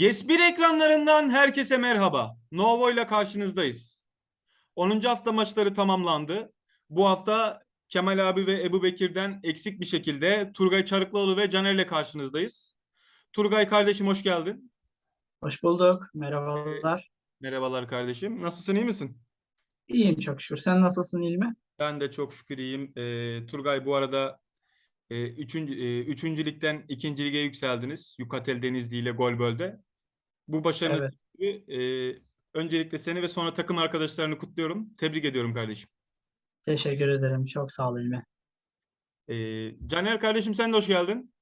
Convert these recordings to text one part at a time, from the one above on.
Yes1 ekranlarından herkese merhaba. Novo ile karşınızdayız. 10. hafta maçları tamamlandı. Bu hafta Kemal abi ve Ebu Bekir'den eksik bir şekilde Turgay Çarıklıoğlu ve Caner ile karşınızdayız. Turgay kardeşim hoş geldin. Hoş bulduk. Merhabalar. Merhabalar kardeşim. Nasılsın iyi misin? İyiyim çok şükür. Sen nasılsın İlmi? Ben de çok şükür iyiyim. Ee, Turgay bu arada e, üçüncü, e, üçüncü ligden ikinci lige yükseldiniz. Yukatel Denizli ile Golböl'de. Bu başarınız Evet. için, e, öncelikle seni ve sonra takım arkadaşlarını kutluyorum. Tebrik ediyorum kardeşim. Teşekkür ederim. Çok sağ ol İlmi. Ee, Caner kardeşim sen de hoş geldin.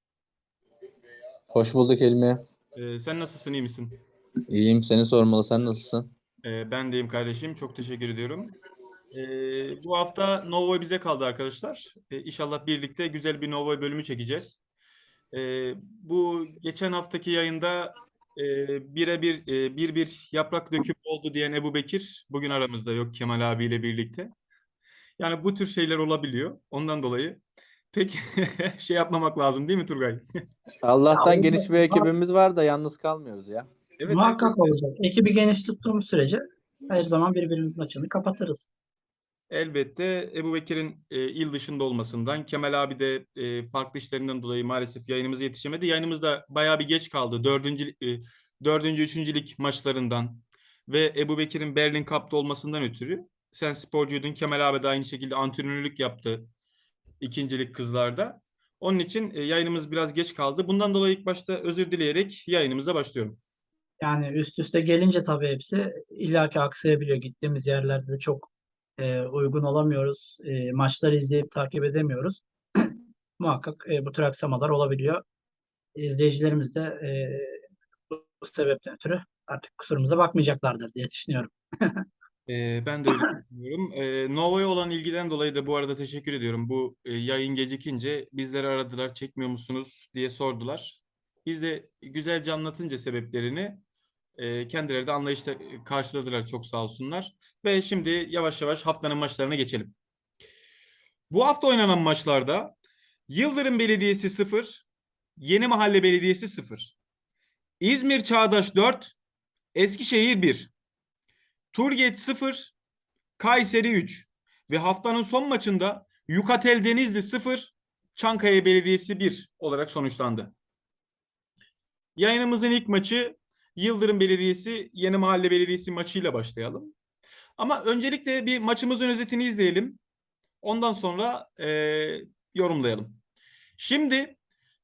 Hoş bulduk Elmi. Ee, sen nasılsın, iyi misin? İyiyim, seni sormalı. Sen nasılsın? Ee, ben deyim kardeşim. Çok teşekkür ediyorum. Ee, bu hafta Novoy bize kaldı arkadaşlar. Ee, inşallah birlikte güzel bir Novoy bölümü çekeceğiz. Ee, bu geçen haftaki yayında e, birebir e, bir bir yaprak dökümü oldu diyen Ebu Bekir bugün aramızda yok Kemal abiyle birlikte. Yani bu tür şeyler olabiliyor. Ondan dolayı pek şey yapmamak lazım değil mi Turgay? Allah'tan Ya, geniş bir ekibimiz var da yalnız kalmıyoruz ya. Evet, Muhakkak olacak. Ekibi geniş tuttuğumuz sürece her zaman birbirimizin açığını kapatırız. Elbette Ebu Bekir'in e, il dışında olmasından, Kemal abi de e, farklı işlerinden dolayı maalesef yayınımıza yetişemedi. Yayınımız da bayağı bir geç kaldı. Dördüncü, e, dördüncü, üçüncü lig maçlarından ve Ebu Bekir'in Berlin Cup'ta olmasından ötürü. Sen sporcuydun, Kemal abi de aynı şekilde antrenörlük yaptı ikincilik kızlarda. Onun için e, yayınımız biraz geç kaldı. Bundan dolayı ilk başta özür dileyerek yayınımıza başlıyorum. Yani üst üste gelince tabii hepsi illaki aksayabiliyor. Gittiğimiz yerlerde de çok e, uygun olamıyoruz. E, maçları izleyip takip edemiyoruz. Muhakkak e, bu tür aksamalar olabiliyor. İzleyicilerimiz de e, bu sebepten ötürü artık kusurumuza bakmayacaklardır diye düşünüyorum. Ee, ben de düşünüyorum. Ee, Nova'ya olan ilgiden dolayı da bu arada teşekkür ediyorum. Bu e, yayın gecikince bizleri aradılar, çekmiyor musunuz diye sordular. Biz de güzelce anlatınca sebeplerini kendileri de anlayışla karşıladılar çok sağ olsunlar. Ve şimdi yavaş yavaş haftanın maçlarına geçelim. Bu hafta oynanan maçlarda Yıldırım Belediyesi 0, Yeni Mahalle Belediyesi 0, İzmir Çağdaş 4, Eskişehir 1. Turget 0, Kayseri 3 ve haftanın son maçında Yukatel Denizli 0, Çankaya Belediyesi 1 olarak sonuçlandı. Yayınımızın ilk maçı Yıldırım Belediyesi Yeni Mahalle Belediyesi maçıyla başlayalım. Ama öncelikle bir maçımızın özetini izleyelim. Ondan sonra eee, yorumlayalım. Şimdi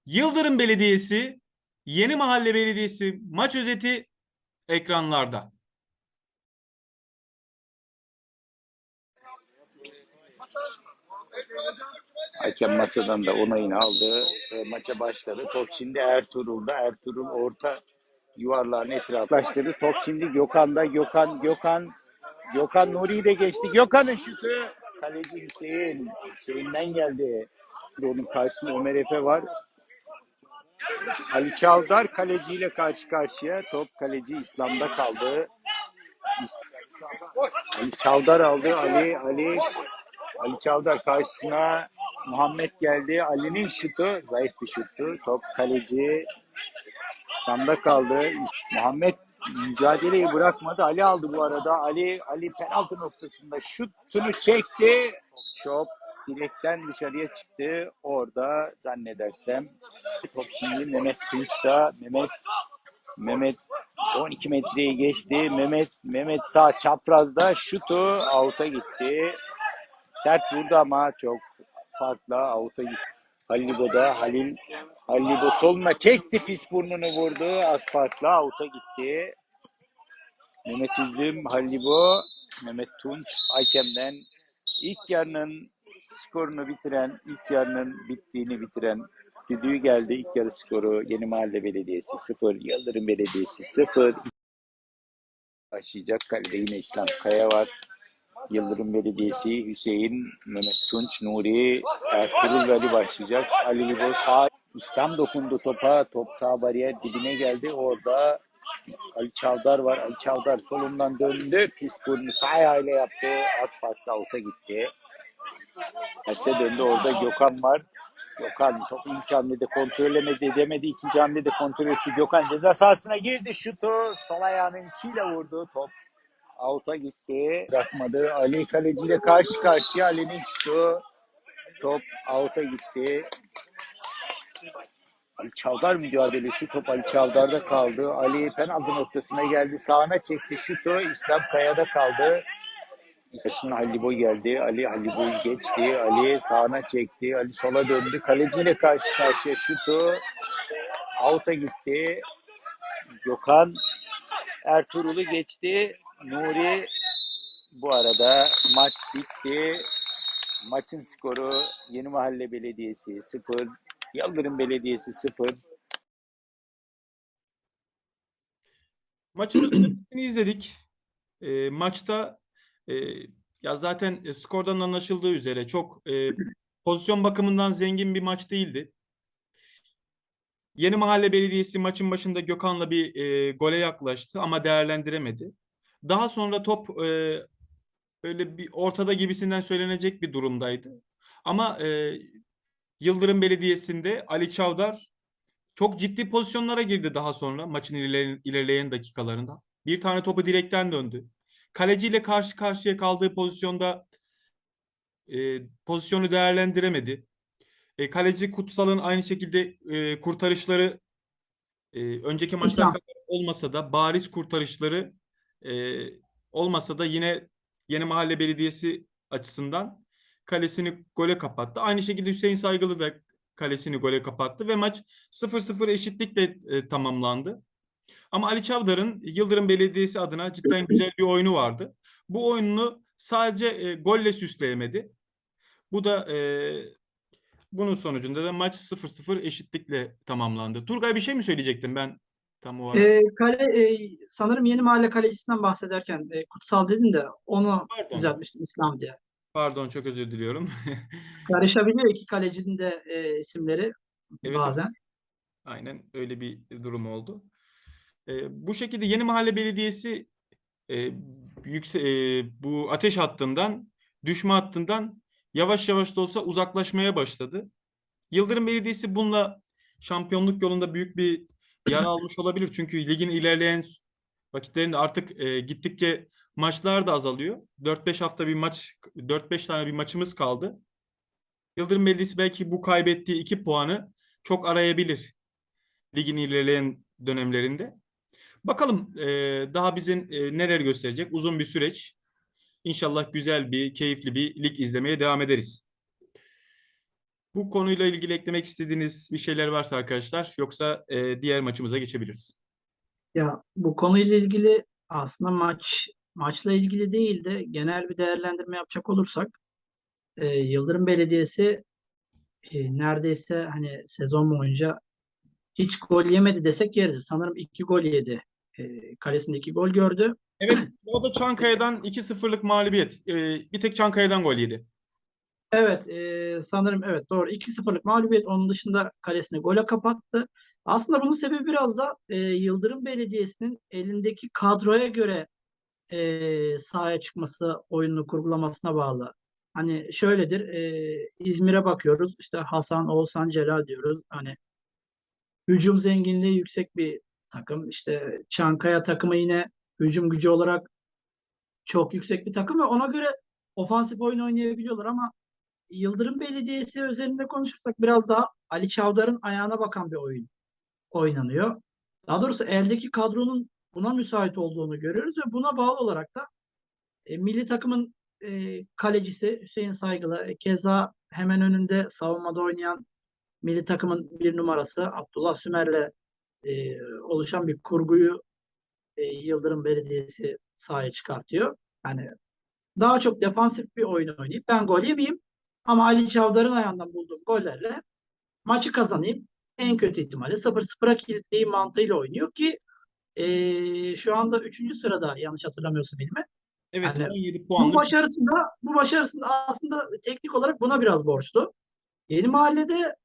Yıldırım Belediyesi Yeni Mahalle Belediyesi maç özeti ekranlarda. Hakem masadan da onayını aldı ve maça başladı. Top şimdi Ertuğrul'da. Ertuğrul orta yuvarlağın etraflaştırdı. Top şimdi Gökhan'da. Gökhan, Gökhan, Gökhan Nuri'yi de geçti. Gökhan'ın şutu. Kaleci Hüseyin. Hüseyin'den geldi. Onun karşısında Ömer Efe var. Ali Çavdar kaleciyle karşı karşıya. Top kaleci İslam'da kaldı. Ali Çavdar aldı. Ali, Ali, Ali Çavdar karşısına Muhammed geldi. Ali'nin şutu zayıf bir şuttu. Top kaleci İslam'da kaldı. Muhammed mücadeleyi bırakmadı. Ali aldı bu arada. Ali Ali penaltı noktasında şutunu çekti. Şop direkten dışarıya çıktı. Orada zannedersem top şimdi Mehmet Tunç'ta. Mehmet Mehmet 12 metreyi geçti. Mehmet Mehmet sağ çaprazda şutu out'a gitti. Sert vurdu ama çok farkla out'a gitti. Halibo da Halil Halibo soluna çekti pis burnunu vurdu. Az farkla out'a gitti. Mehmet Üzüm, Halibo, Mehmet Tunç, Aykem'den ilk yarının skorunu bitiren, ilk yarının bittiğini bitiren düdüğü geldi. İlk yarı skoru Yeni Mahalle Belediyesi 0, Yıldırım Belediyesi 0. Başlayacak kalede yine İslam Kaya var. Yıldırım Belediyesi, Hüseyin, Mehmet Tunç, Nuri, Ertuğrul ve Ali başlayacak. Ali Libo sağ, İslam dokundu topa. Top sağ bariyer dibine geldi. Orada Ali Çavdar var. Ali Çavdar solundan döndü. Pis burnu sağ ayağıyla yaptı. Az farklı avuta gitti. Terse döndü. Orada Gökhan var. Gökhan top ilk hamlede kontrol edemedi, edemedi. ikinci hamlede kontrol etti. Gökhan ceza sahasına girdi. Şutu sol ayağının içiyle vurdu. Top out'a gitti. Bırakmadı. Ali kaleciyle karşı karşıya. Ali'nin şutu. Top out'a gitti. Ali Çavdar mücadelesi. Top Ali Çavdar'da kaldı. Ali penaltı noktasına geldi. Sağına çekti şutu. İslam Kaya'da kaldı. İslam'ın Ali Boy geldi. Ali Ali Boy geçti. Ali sağına çekti. Ali sola döndü. Kaleciyle karşı karşıya şutu. Out'a gitti. Gökhan Ertuğrul'u geçti. Nuri bu arada maç bitti. Maçın skoru Yeni Mahalle Belediyesi 0, Yıldırım Belediyesi 0. Maçımızın izledik. E, maçta e, ya zaten e, skordan anlaşıldığı üzere çok e, pozisyon bakımından zengin bir maç değildi. Yeni Mahalle Belediyesi maçın başında Gökhan'la bir e, gole yaklaştı ama değerlendiremedi. Daha sonra top e, öyle bir ortada gibisinden söylenecek bir durumdaydı. Ama e, Yıldırım Belediyesi'nde Ali Çavdar çok ciddi pozisyonlara girdi daha sonra maçın ilerleyen, ilerleyen dakikalarında. Bir tane topu direkten döndü. Kaleciyle karşı karşıya kaldığı pozisyonda e, pozisyonu değerlendiremedi. E, kaleci Kutsal'ın aynı şekilde e, kurtarışları e, önceki maçlar olmasa da bariz kurtarışları e, olmasa da yine Yeni Mahalle Belediyesi açısından kalesini gole kapattı. Aynı şekilde Hüseyin Saygılı da kalesini gole kapattı ve maç 0-0 eşitlikle e, tamamlandı. Ama Ali Çavdar'ın Yıldırım Belediyesi adına cidden güzel bir oyunu vardı. Bu oyununu sadece e, golle süsleyemedi. Bu da e, bunun sonucunda da maç 0-0 eşitlikle tamamlandı. Turgay bir şey mi söyleyecektin ben tam o ara? E, kale e, sanırım Yeni Mahalle kalecisinden bahsederken e, kutsal dedin de onu Pardon. düzeltmiştim İslam diye. Pardon çok özür diliyorum. Karışabiliyor iki kalecinin de e, isimleri Evet, bazen. Aynen öyle bir durum oldu. Ee, bu şekilde Yeni Mahalle Belediyesi e, yükse, e, bu ateş hattından, düşme hattından yavaş yavaş da olsa uzaklaşmaya başladı. Yıldırım Belediyesi bununla şampiyonluk yolunda büyük bir yara almış olabilir. Çünkü ligin ilerleyen vakitlerinde artık e, gittikçe maçlar da azalıyor. 4-5 hafta bir maç, 4-5 tane bir maçımız kaldı. Yıldırım Belediyesi belki bu kaybettiği 2 puanı çok arayabilir ligin ilerleyen dönemlerinde. Bakalım e, daha bizim e, neler gösterecek uzun bir süreç. İnşallah güzel bir, keyifli bir lig izlemeye devam ederiz. Bu konuyla ilgili eklemek istediğiniz bir şeyler varsa arkadaşlar yoksa e, diğer maçımıza geçebiliriz. Ya bu konuyla ilgili aslında maç maçla ilgili değil de genel bir değerlendirme yapacak olursak e, Yıldırım Belediyesi e, neredeyse hani sezon boyunca hiç gol yemedi desek yeridir. Sanırım iki gol yedi. E, kalesinde iki gol gördü. Evet o da Çankaya'dan 2-0'lık mağlubiyet. E, bir tek Çankaya'dan gol yedi. Evet, e, sanırım evet doğru. 2-0'lık mağlubiyet. Onun dışında kalesini gole kapattı. Aslında bunun sebebi biraz da e, Yıldırım Belediyesi'nin elindeki kadroya göre e, sahaya çıkması, oyununu kurgulamasına bağlı. Hani şöyledir, e, İzmir'e bakıyoruz. İşte Hasan, Oğuzhan, Celal diyoruz. Hani hücum zenginliği yüksek bir takım. İşte Çankaya takımı yine hücum gücü olarak çok yüksek bir takım ve ona göre ofansif oyun oynayabiliyorlar ama Yıldırım Belediyesi özelinde konuşursak biraz daha Ali Çavdar'ın ayağına bakan bir oyun oynanıyor. Daha doğrusu eldeki kadronun buna müsait olduğunu görüyoruz ve buna bağlı olarak da e, milli takımın e, kalecisi Hüseyin Saygılı, e, keza hemen önünde savunmada oynayan milli takımın bir numarası Abdullah Sümer'le e, oluşan bir kurguyu e, Yıldırım Belediyesi sahaya çıkartıyor. Yani daha çok defansif bir oyun oynayıp ben gol yemeyeyim ama Ali Çavdar'ın ayağından bulduğum gollerle maçı kazanayım. En kötü ihtimalle 0-0'a kilitleyeyim mantığıyla oynuyor ki e, şu anda 3. sırada yanlış hatırlamıyorsam bilme. Evet Yani 17 Bu puanlık. başarısında bu başarısında aslında teknik olarak buna biraz borçlu. Yeni mahallede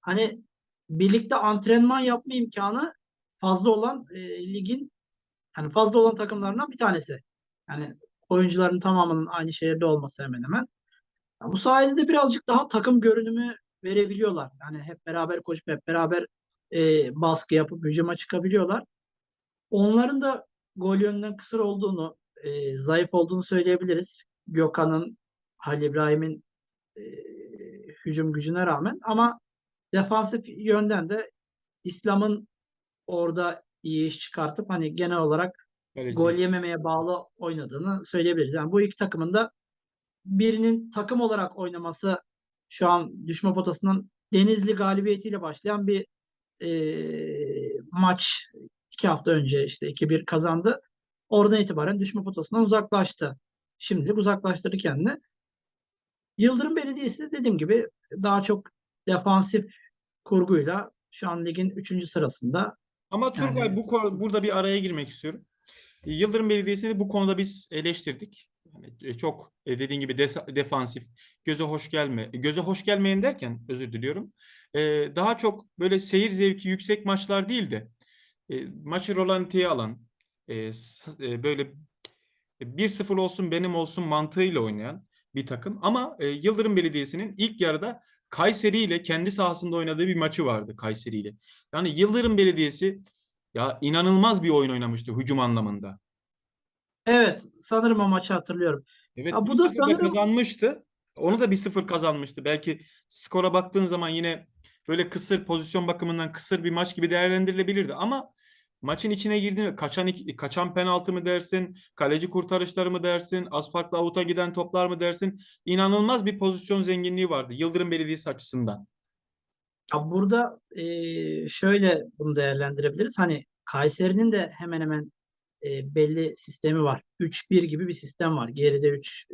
hani birlikte antrenman yapma imkanı fazla olan e, ligin yani fazla olan takımlarından bir tanesi. Yani oyuncuların tamamının aynı şehirde olması hemen hemen. Ya bu sayede de birazcık daha takım görünümü verebiliyorlar. Yani hep beraber koşup hep beraber e, baskı yapıp hücuma çıkabiliyorlar. Onların da gol yönünden kısır olduğunu, e, zayıf olduğunu söyleyebiliriz. Gökhan'ın, Halil İbrahim'in e, hücum gücüne rağmen ama defansif yönden de İslam'ın orada iyi iş çıkartıp hani genel olarak Kaleci. gol yememeye bağlı oynadığını söyleyebiliriz. Yani bu iki takımın da birinin takım olarak oynaması şu an düşme potasının Denizli galibiyetiyle başlayan bir e, maç iki hafta önce işte 2-1 kazandı. Oradan itibaren düşme potasından uzaklaştı. Şimdilik uzaklaştırdı kendini. Yıldırım Belediyesi de dediğim gibi daha çok defansif kurguyla şu an ligin 3. sırasında. Ama Turgay Yani- bu burada bir araya girmek istiyorum. Yıldırım Belediyesi'ni bu konuda biz eleştirdik. Yani e, çok e, dediğin gibi defansif, göze hoş gelme, göze hoş gelmeyen derken özür diliyorum. E, daha çok böyle seyir zevki yüksek maçlar değil de maçı rolantiye alan, böyle 1-0 olsun benim olsun mantığıyla oynayan bir takım. Ama Yıldırım Belediyesi'nin ilk yarıda Kayseri ile kendi sahasında oynadığı bir maçı vardı Kayseri ile. Yani Yıldırım Belediyesi ya inanılmaz bir oyun oynamıştı hücum anlamında. Evet, sanırım o maçı hatırlıyorum. Evet, Ya bu 1-0 da sanırım- kazanmıştı. Onu da bir sıfır kazanmıştı. Belki skora baktığın zaman yine böyle kısır pozisyon bakımından kısır bir maç gibi değerlendirilebilirdi ama maçın içine girdiğinde kaçan kaçan penaltı mı dersin, kaleci kurtarışları mı dersin, az farklı avuta giden toplar mı dersin? İnanılmaz bir pozisyon zenginliği vardı Yıldırım Belediyesi açısından. Ya burada eee, şöyle bunu değerlendirebiliriz. Hani Kayseri'nin de hemen hemen eee, belli sistemi var. 3-1 gibi bir sistem var. Geride 3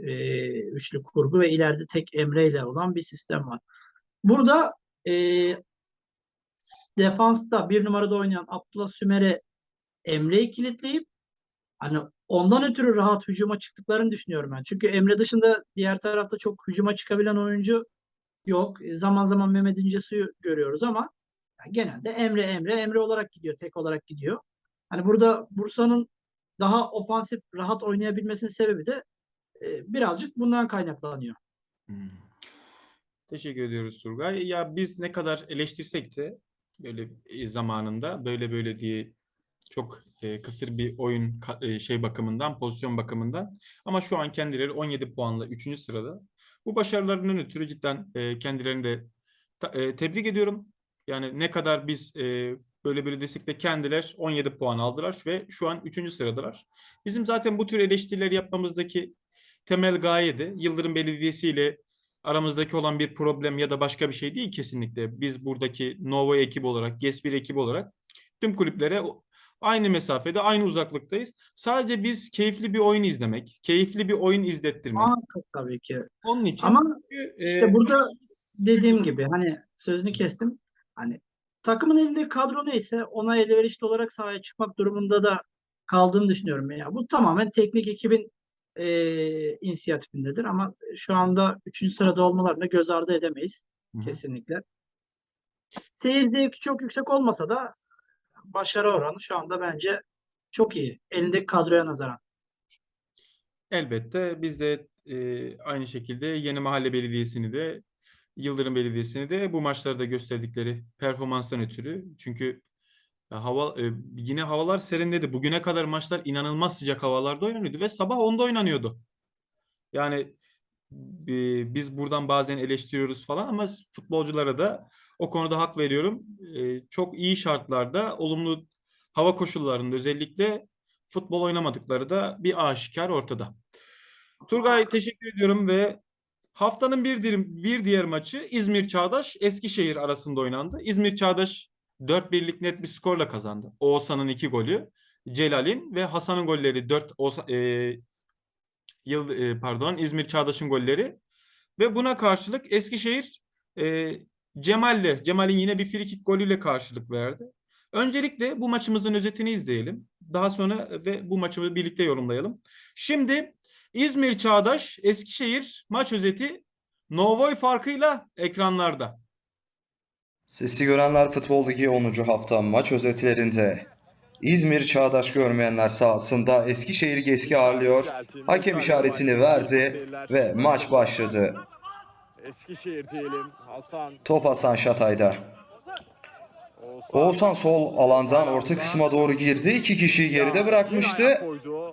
üçlü kurgu ve ileride tek Emre ile olan bir sistem var. Burada eee defansta bir numarada oynayan Abdullah Sümer'e Emre'yi kilitleyip hani ondan ötürü rahat hücuma çıktıklarını düşünüyorum ben. Çünkü Emre dışında diğer tarafta çok hücuma çıkabilen oyuncu yok. E, Zaman zaman Mehmet İncesu'yu görüyoruz ama ya genelde Emre Emre Emre olarak gidiyor. Tek olarak gidiyor. Hani burada Bursa'nın daha ofansif rahat oynayabilmesinin sebebi de e, birazcık bundan kaynaklanıyor. Hmm. Teşekkür ediyoruz Turgay. Ya biz ne kadar eleştirsek de böyle e, zamanında böyle böyle diye çok e, kısır bir oyun e, şey bakımından, pozisyon bakımından ama şu an kendileri 17 puanla 3. sırada. Bu başarılarının ötürü cidden e, kendilerini de ta- e, tebrik ediyorum. Yani ne kadar biz e, böyle böyle desek de kendiler 17 puan aldılar ve şu an 3. sıradalar. Bizim zaten bu tür eleştirileri yapmamızdaki temel gaye de Yıldırım Belediyesi ile aramızdaki olan bir problem ya da başka bir şey değil kesinlikle. Biz buradaki Novo ekibi olarak, GES1 ekibi olarak tüm kulüplere aynı mesafede, aynı uzaklıktayız. Sadece biz keyifli bir oyun izlemek, keyifli bir oyun izlettirmek. Muhakkak tabii ki. Onun için Ama çünkü, İşte e, burada dediğim gibi hani sözünü kestim. Hani takımın elinde kadro neyse ona elverişli olarak sahaya çıkmak durumunda da kaldığını düşünüyorum. Ya bu tamamen teknik ekibin eee inisiyatifindedir ama şu anda 3. sırada olmalarını göz ardı edemeyiz Hı hı. kesinlikle. Seyir zevki çok yüksek olmasa da başarı oranı şu anda bence çok iyi. Elindeki kadroya nazaran. Elbette biz de e, aynı şekilde Yeni Mahalle Belediyesi'ni de Yıldırım Belediyesi'ni de bu maçlarda gösterdikleri performanstan ötürü. Çünkü ya hava e, yine havalar serinledi. Bugüne kadar maçlar inanılmaz sıcak havalarda oynanıyordu ve sabah 10'da oynanıyordu. Yani e, biz buradan bazen eleştiriyoruz falan ama futbolculara da o konuda hak veriyorum. E, çok iyi şartlarda, olumlu hava koşullarında özellikle futbol oynamadıkları da bir aşikar ortada. Turgay teşekkür ediyorum ve haftanın bir, bir diğer maçı İzmir Çağdaş Eskişehir arasında oynandı. İzmir Çağdaş 4-1'lik net bir skorla kazandı. Oğuzhan'ın iki golü, Celal'in ve Hasan'ın golleri 4 yıl e, pardon İzmir Çağdaş'ın golleri ve buna karşılık Eskişehir e, Cemal'le Cemal'in yine bir frikik golüyle karşılık verdi. Öncelikle bu maçımızın özetini izleyelim. Daha sonra ve bu maçı birlikte yorumlayalım. Şimdi İzmir Çağdaş Eskişehir maç özeti Novoy farkıyla ekranlarda. Sesi görenler Futbol Ligi 10. hafta maç özetlerinde İzmir Çağdaş görmeyenler sahasında Eskişehir Geski ağırlıyor. Hakem işaretini verdi ve maç başladı. Eskişehir diyelim. Hasan. Top Hasan Şatay'da. Oğuzhan. Sol alandan orta kısma doğru girdi. İki kişiyi geride bırakmıştı.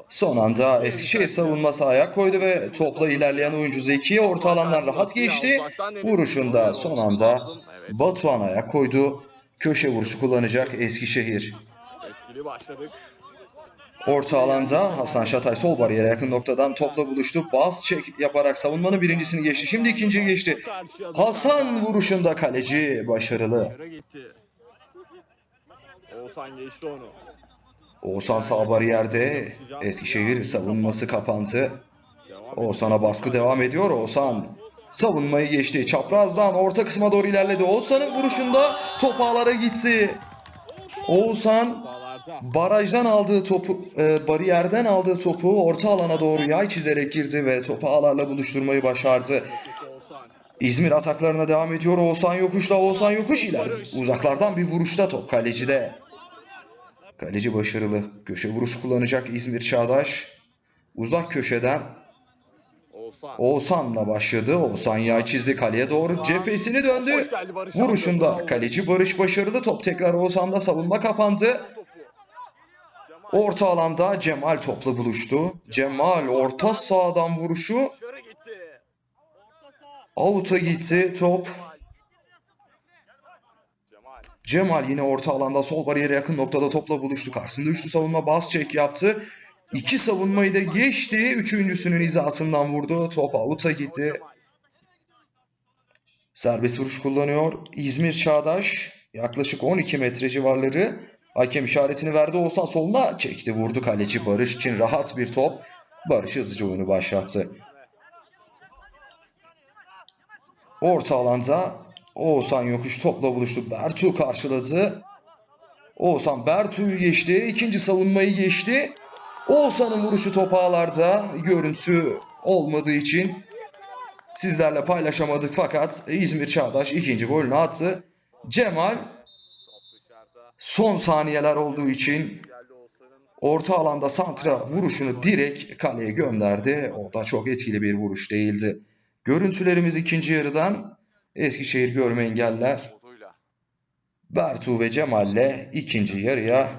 Son anda Eskişehir savunması ayak koydu ve topla ilerleyen oyuncu Zeki orta alandan rahat geçti. Vuruşunda son anda Batuhan ayak koydu. Köşe vuruşu kullanacak Eskişehir. Etkili başladık. Orta alanda Hasan Şatay sol bariyere yakın noktadan topla buluştu. Bas çek yaparak savunmanın birincisini geçti. Şimdi ikinciyi geçti. Hasan vuruşunda kaleci başarılı. Oğuzhan geçti onu. Oğuzhan sağ bariyerde. Eskişehir savunması kapandı. Oğuzhan'a baskı devam ediyor. Oğuzhan savunmayı geçti. Çaprazdan orta kısma doğru ilerledi. Oğuzhan'ın vuruşunda top ağlara gitti. Oğuzhan barajdan aldığı topu, e, bariyerden aldığı topu orta alana doğru yay çizerek girdi ve topu ağlarla buluşturmayı başardı. İzmir ataklarına devam ediyor. Oğuzhan Yokuş'la Oğuzhan Yokuş ileride. Uzaklardan bir vuruşta top kalecide. Kaleci başarılı. Köşe vuruş kullanacak İzmir Çağdaş. Uzak köşeden Oğuzhan. Oğuzhan'la başladı. Oğuzhan yay çizdi kaleye doğru. Cephesini döndü. Vuruşunda kaleci Barış başarılı. Top tekrar Oğuzhan'da savunma kapandı. Orta alanda Cemal topla buluştu. Cemal orta sahadan vuruşu avuta gitti. Top Cemal. Yine orta alanda sol bariyere yakın noktada topla buluştu. Karşısında üçlü savunma bas çek yaptı. İki savunmayı da geçti. Üçüncüsünün hizasından vurdu. Top avuta gitti. Serbest vuruş kullanıyor. İzmir Çağdaş yaklaşık 12 metre civarları. Hakem işaretini verdi. Oğuzhan soluna çekti. Vurdu kaleci Barış için rahat bir top. Barış hızlıca oyunu başlattı. Orta alanda Oğuzhan yokuş topla buluştu. Bertu karşıladı. Oğuzhan Bertu'yu geçti. İkinci savunmayı geçti. Oğuzhan'ın vuruşu top ağlarda. Görüntü olmadığı için sizlerle paylaşamadık fakat İzmir Çağdaş ikinci golünü attı. Cemal son saniyeler olduğu için orta alanda santra vuruşunu direkt kaleye gönderdi. O da çok etkili bir vuruş değildi. Görüntülerimiz ikinci yarıdan Eskişehir Görme Engeller. Bertu ve Cemal'le ikinci yarıya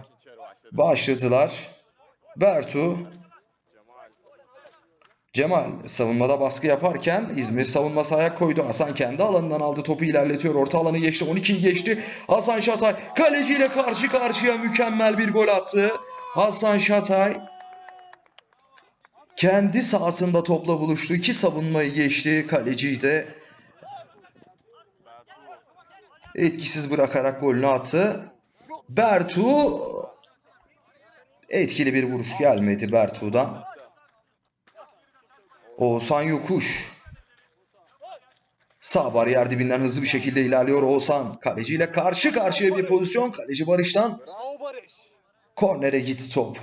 başladılar. Bertu Cemal. Cemal savunmada baskı yaparken İzmir savunması ayak koydu. Hasan kendi alanından aldı topu ilerletiyor. Orta alanı geçti. 12'yi geçti. Hasan Şatay kaleciyle karşı karşıya mükemmel bir gol attı. Hasan Şatay kendi sahasında topla buluştu. İki savunmayı geçti. Kaleciyi de etkisiz bırakarak golünü attı. Bertu etkili bir vuruş gelmedi Bertu'dan. Oğuzhan Yokuş. Sağ bariyer dibinden hızlı bir şekilde ilerliyor Oğuzhan. Kaleciyle karşı karşıya bir pozisyon. Kaleci Barış'tan kornere gitti top.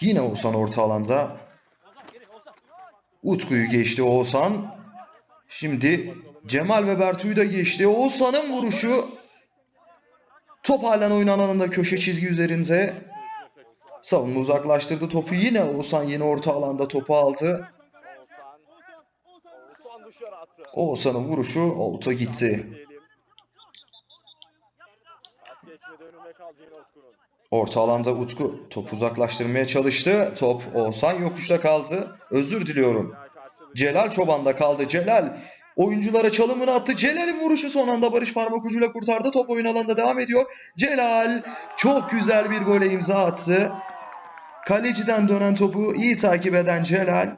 Yine Oğuzhan orta alanda. Utku'yu geçti Oğuzhan. Şimdi Cemal ve Bertu'yu da geçti. Oğuzhan'ın vuruşu. Top halen oyun alanında köşe çizgi üzerinde. Savunma uzaklaştırdı topu. Yine Oğuzhan yine orta alanda topu aldı. Oğuzhan'ın vuruşu out'a gitti. Orta alanda Utku topu uzaklaştırmaya çalıştı. Top Oğuzhan yokuşta kaldı. Özür diliyorum. Celal çobanda kaldı. Celal oyunculara çalımını attı. Celal'in vuruşu son anda Barış parmak ucuyla kurtardı. Top oyun alanında devam ediyor. Celal çok güzel bir gole imza attı. Kaleciden dönen topu iyi takip eden Celal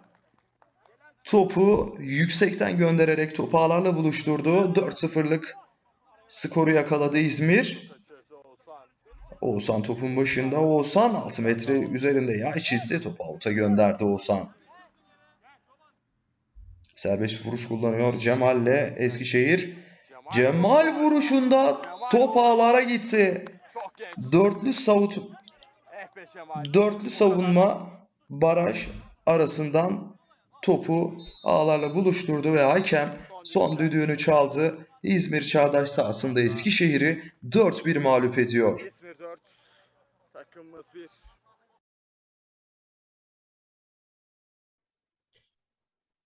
topu yüksekten göndererek topu ağlarla buluşturdu. 4-0'lık skoru yakaladı İzmir. Oğuzhan topun başında. Oğuzhan 6 metre üzerinde yay çizdi. Topu avuta gönderdi Oğuzhan. Serbest vuruş kullanıyor Cemal'le Eskişehir. Cemal vuruşunda top ağlara gitti. Dörtlü savut dörtlü savunma baraj arasından topu ağlarla buluşturdu ve hakem son düdüğünü çaldı. İzmir Çağdaş sahasında Eskişehir'i 4-1 mağlup ediyor. İzmir 4. Takımımız 1.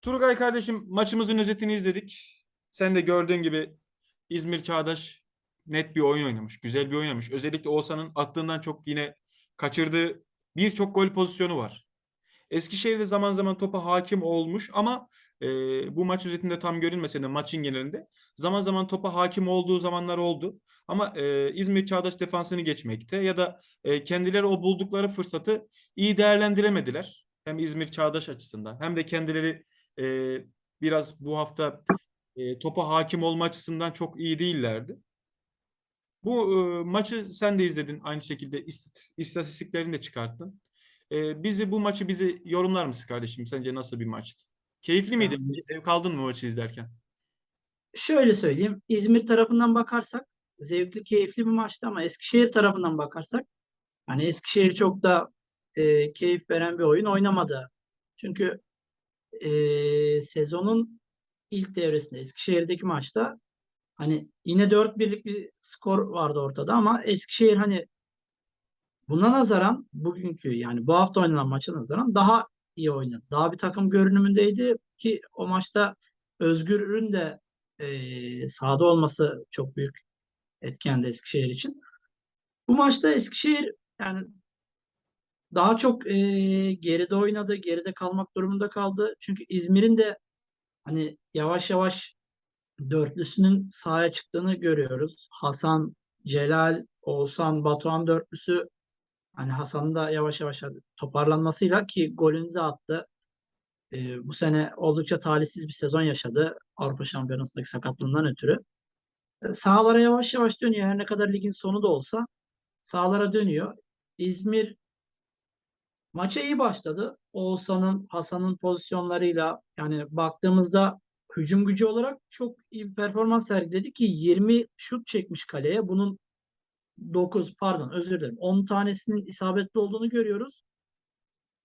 Turgay kardeşim maçımızın özetini izledik. Sen de gördüğün gibi İzmir Çağdaş net bir oyun oynamış. Güzel bir oynamış. Özellikle Oğuzhan'ın attığından çok yine kaçırdığı birçok gol pozisyonu var. Eskişehir'de zaman zaman topa hakim olmuş ama e, bu maç özetinde tam görünmese de maçın genelinde zaman zaman topa hakim olduğu zamanlar oldu. Ama e, İzmir Çağdaş defansını geçmekte ya da e, kendileri o buldukları fırsatı iyi değerlendiremediler. Hem İzmir Çağdaş açısından hem de kendileri e, biraz bu hafta e, topa hakim olma açısından çok iyi değillerdi. Bu e, maçı sen de izledin aynı şekilde ist- istatistiklerini de çıkarttın. E, bizi bu maçı bizi yorumlar mısın kardeşim? Sence nasıl bir maçtı? Keyifli miydi? Zevk aldın mı maçı izlerken? Şöyle söyleyeyim. İzmir tarafından bakarsak zevkli, keyifli bir maçtı ama Eskişehir tarafından bakarsak hani Eskişehir çok da e, keyif veren bir oyun oynamadı. Çünkü e, sezonun ilk devresinde Eskişehir'deki maçta hani yine 4-1'lik bir skor vardı ortada ama Eskişehir hani buna nazaran bugünkü yani bu hafta oynanan maça nazaran daha iyi oynadı. Daha bir takım görünümündeydi ki o maçta Özgür'ün de e, sahada olması çok büyük etkendi Eskişehir için. Bu maçta Eskişehir yani daha çok e, geride oynadı, geride kalmak durumunda kaldı. Çünkü İzmir'in de hani yavaş yavaş dörtlüsünün sahaya çıktığını görüyoruz. Hasan, Celal, Oğuzhan, Batuhan dörtlüsü hani Hasan'ın da yavaş yavaş toparlanmasıyla ki golünü de attı. Ee, bu sene oldukça talihsiz bir sezon yaşadı Avrupa Şampiyonası'ndaki sakatlığından ötürü. Ee, sahalara yavaş yavaş dönüyor. Her ne kadar ligin sonu da olsa sahalara dönüyor. İzmir maça iyi başladı. Oğuzhan'ın, Hasan'ın pozisyonlarıyla yani baktığımızda hücum gücü olarak çok iyi bir performans sergiledi ki 20 şut çekmiş kaleye. Bunun 9 pardon özür dilerim 10 tanesinin isabetli olduğunu görüyoruz.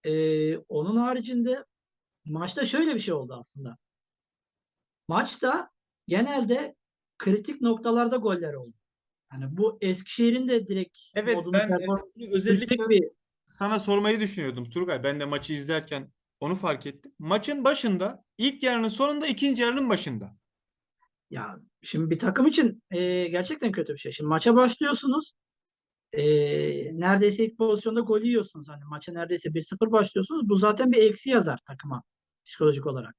Ee, onun haricinde maçta şöyle bir şey oldu aslında. Maçta genelde kritik noktalarda goller oldu. Yani bu Eskişehir'in de direkt Evet ben özellikle bir sana sormayı düşünüyordum Turgay. Ben de maçı izlerken onu fark ettim. Maçın başında, ilk yarının sonunda, ikinci yarının başında. Ya şimdi bir takım için e, gerçekten kötü bir şey. Şimdi maça başlıyorsunuz. E, neredeyse ilk pozisyonda gol yiyorsunuz. Hani maça neredeyse 1-0 başlıyorsunuz. Bu zaten bir eksi yazar takıma psikolojik olarak.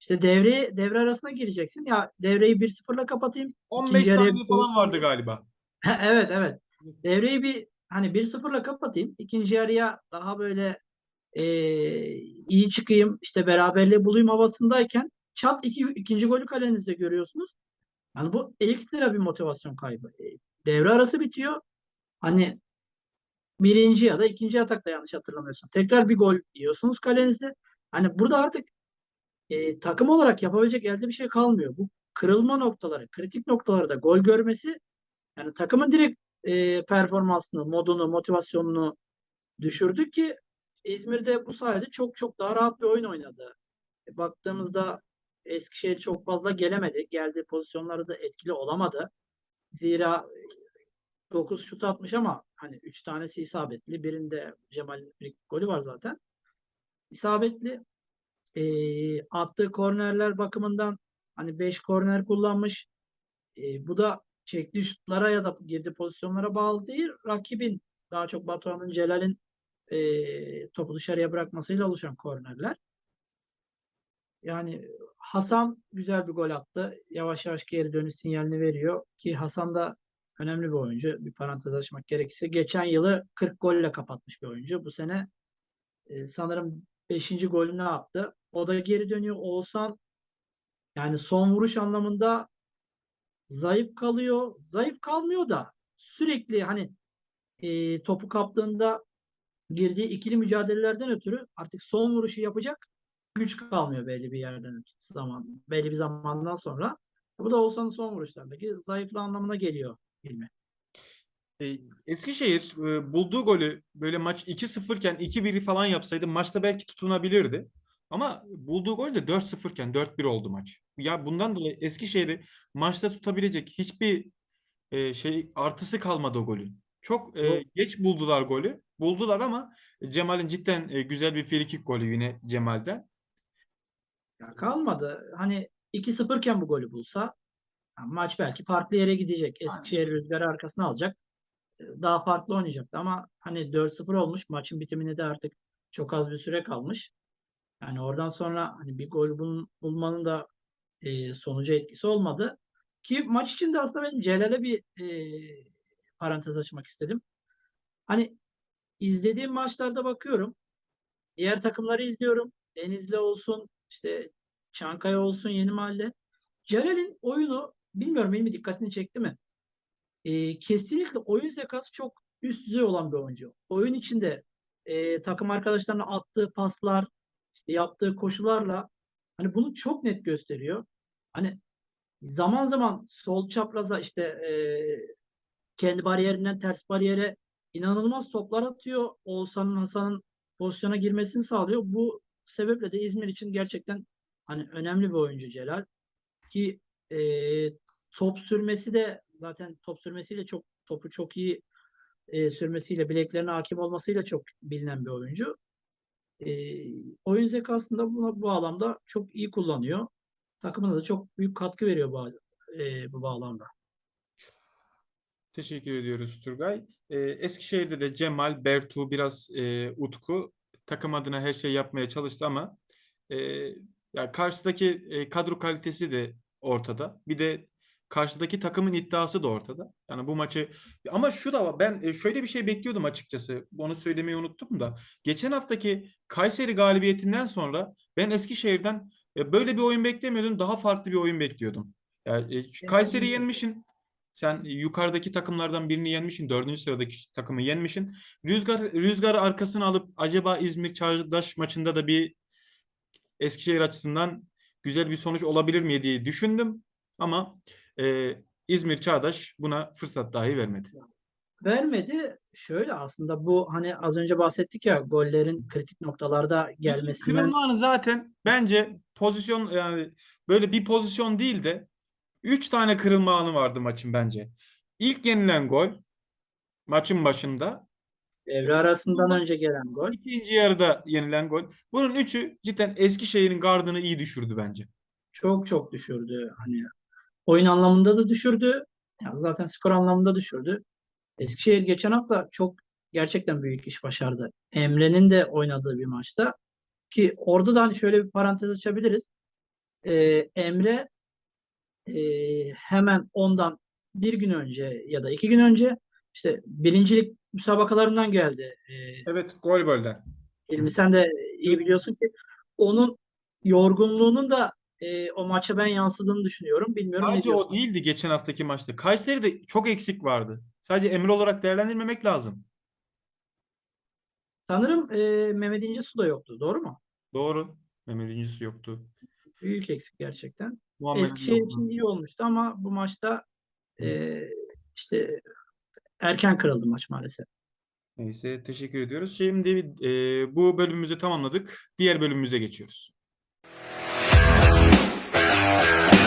İşte devre devre arasına gireceksin. Ya devreyi 1-0'la kapatayım. 15 İkinci yarıya saniye falan vardı galiba. Evet evet. Devreyi bir hani 1-0'la kapatayım. İkinci yarıya daha böyle e, iyi çıkayım. işte beraberliği bulayım havasındayken çat iki, ikinci golü kalenizde görüyorsunuz. Yani bu ekstra bir motivasyon kaybı. E, devre arası bitiyor. Hani birinci ya da ikinci atakta yanlış hatırlamıyorsun. Tekrar bir gol yiyorsunuz kalenizde. Hani burada artık e, takım olarak yapabilecek elde bir şey kalmıyor. Bu kırılma noktaları, kritik noktalarda gol görmesi yani takımın direkt e, performansını, modunu, motivasyonunu düşürdü ki İzmir'de bu sayede çok çok daha rahat bir oyun oynadı. E, baktığımızda Eskişehir çok fazla gelemedi. Geldiği pozisyonlarda da etkili olamadı. Zira 9 şut atmış ama hani 3 tanesi isabetli. Birinde Cemal'in bir golü var zaten. İsabetli. E, attığı kornerler bakımından hani 5 korner kullanmış. E, bu da çektiği şutlara ya da girdiği pozisyonlara bağlı değil. Rakibin daha çok Batuhan'ın, Celal'in e, topu dışarıya bırakmasıyla oluşan kornerler. Yani Hasan güzel bir gol attı. Yavaş yavaş geri dönüş sinyalini veriyor ki Hasan da önemli bir oyuncu. Bir parantez açmak gerekirse. Geçen yılı 40 golle kapatmış bir oyuncu. Bu sene e, sanırım 5. golünü attı. O da geri dönüyor. Oğuzhan yani son vuruş anlamında zayıf kalıyor. Zayıf kalmıyor da sürekli hani e, topu kaptığında girdiği ikili mücadelelerden ötürü artık son vuruşu yapacak güç kalmıyor belli bir yerden zaman belli bir zamandan sonra. Bu da Oğuzhan'ın son vuruşlardaki zayıflığı anlamına geliyor ilmi. E, Eskişehir e, bulduğu golü böyle maç 2-0 iken 2-1 falan yapsaydı maçta belki tutunabilirdi. Ama bulduğu gol de 4-0 iken 4-1 oldu maç. Ya bundan dolayı Eskişehir'i maçta tutabilecek hiçbir e, şey artısı kalmadı o golün. Çok e, geç buldular golü. Buldular ama Cemal'in cidden e, güzel bir frikik golü yine Cemal'den. Ya kalmadı. Hani 2-0 iken bu golü bulsa maç belki farklı yere gidecek. Eskişehir rüzgarı arkasına alacak. E, Daha farklı oynayacaktı ama hani 4-0 olmuş. Maçın bitimine de artık çok az bir süre kalmış. Yani oradan sonra hani bir gol bul- bulmanın da e, sonucu etkisi olmadı. Ki maç içinde aslında benim Celal'e bir e, parantez açmak istedim. Hani izlediğim maçlarda bakıyorum. Diğer takımları izliyorum. Denizli olsun, işte Çankaya olsun, Yeni Mahalle. Celal'in oyunu bilmiyorum benim dikkatini çekti mi? Ee, kesinlikle oyun zekası çok üst düzey olan bir oyuncu. Oyun içinde e, takım arkadaşlarına attığı paslar, işte yaptığı koşularla hani bunu çok net gösteriyor. Hani zaman zaman sol çapraza işte e, kendi bariyerinden ters bariyere inanılmaz toplar atıyor. Oğuzhan'ın Hasan'ın pozisyona girmesini sağlıyor. Bu sebeple de İzmir için gerçekten hani önemli bir oyuncu Celal. Ki e, top sürmesi de zaten top sürmesiyle çok topu çok iyi e, sürmesiyle bileklerine hakim olmasıyla çok bilinen bir oyuncu. E, oyun zekasında bu, bu alanda çok iyi kullanıyor. Takımına da çok büyük katkı veriyor bu, e, bu bağlamda. Teşekkür ediyoruz Turgay. Ee, Eskişehir'de de Cemal, Bertu, biraz e, Utku takım adına her şey yapmaya çalıştı ama e, ya karşıdaki e, kadro kalitesi de ortada. Bir de karşıdaki takımın iddiası da ortada. Yani bu maçı ama şu da var. Ben e, şöyle bir şey bekliyordum açıkçası. Onu söylemeyi unuttum da. Geçen haftaki Kayseri galibiyetinden sonra ben Eskişehir'den e, böyle bir oyun beklemiyordum. Daha farklı bir oyun bekliyordum. Yani e, Kayseri yenmişin. Sen yukarıdaki takımlardan birini yenmişsin. Dördüncü sıradaki takımı yenmişsin. Rüzgar, rüzgarı arkasına alıp acaba İzmir Çağdaş maçında da bir Eskişehir açısından güzel bir sonuç olabilir mi diye düşündüm. Ama e, İzmir Çağdaş buna fırsat dahi vermedi. vermedi. Şöyle aslında bu hani az önce bahsettik ya gollerin kritik noktalarda gelmesinden Kırılma anı zaten bence pozisyon yani böyle bir pozisyon değil de 3 tane kırılma anı vardı maçın bence. İlk yenilen gol maçın başında. devre arasından önce gelen gol. ikinci yarıda yenilen gol. Bunun üçü cidden Eskişehir'in gardını iyi düşürdü bence. çok çok düşürdü. Hani oyun anlamında da düşürdü. Ya zaten skor anlamında düşürdü. Eskişehir geçen hafta çok gerçekten büyük iş başardı. Emre'nin de oynadığı bir maçta ki orada da hani şöyle bir parantez açabiliriz. Ee, Emre e, hemen ondan bir gün önce ya da iki gün önce işte birincilik müsabakalarından geldi. Ee, Evet, gol golden. Hilmi sen de iyi biliyorsun ki onun yorgunluğunun da e, o maça ben yansıdığını düşünüyorum. Bilmiyorum Sadece o değildi geçen haftaki maçta. Kayseri'de çok eksik vardı. Sadece Emre olarak değerlendirmemek lazım. Sanırım e, Mehmet İnce Su da yoktu. Doğru mu? Doğru. Mehmet İncisi yoktu. Büyük eksik gerçekten. Muhammed Eskişehir için iyi olmuştu ama bu maçta e, işte erken kırıldı maç maalesef. Neyse teşekkür ediyoruz. Şimdi e, bu bölümümüzü tamamladık. Diğer bölümümüze geçiyoruz. Bye.